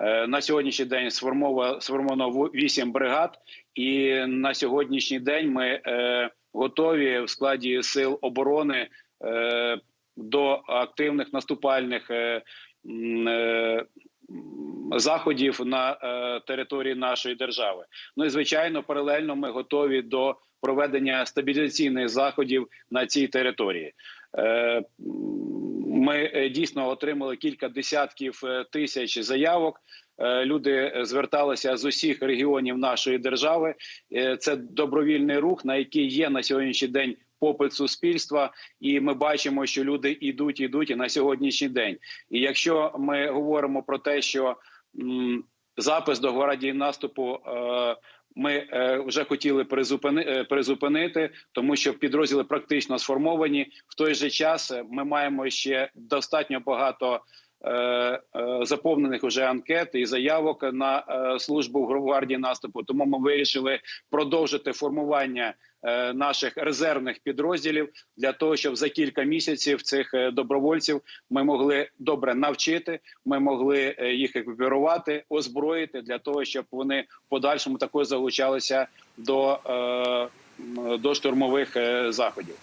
Е, На сьогоднішній день сформовано сформовано во- вісім бригад, і на сьогоднішній день ми е, готові в складі сил оборони е, до активних наступальних заходів на території нашої держави. Ну і звичайно, паралельно ми готові до проведення стабілізаційних заходів на цій території. Ми е, дійсно отримали кілька десятків е, тисяч заявок. Е, Люди зверталися з усіх регіонів нашої держави. Це добровільний рух, на який є на сьогоднішній день попит суспільства, і ми бачимо, що люди йдуть, ідуть і на сьогоднішній день. І якщо ми говоримо про те, що запис до гвардії наступу. Ми е, вже хотіли е, призупинити, тому що підрозділи практично сформовані. В той же час е, ми маємо ще достатньо багато заповнених вже анкет і заявок на е, службу в гвардії наступу. Тому ми вирішили продовжити формування е, наших резервних підрозділів для того, щоб за кілька місяців цих е, добровольців ми могли добре навчити. Ми могли е, їх екіпірувати, озброїти для того, щоб вони в подальшому також залучалися до, е, до штурмових е, заходів.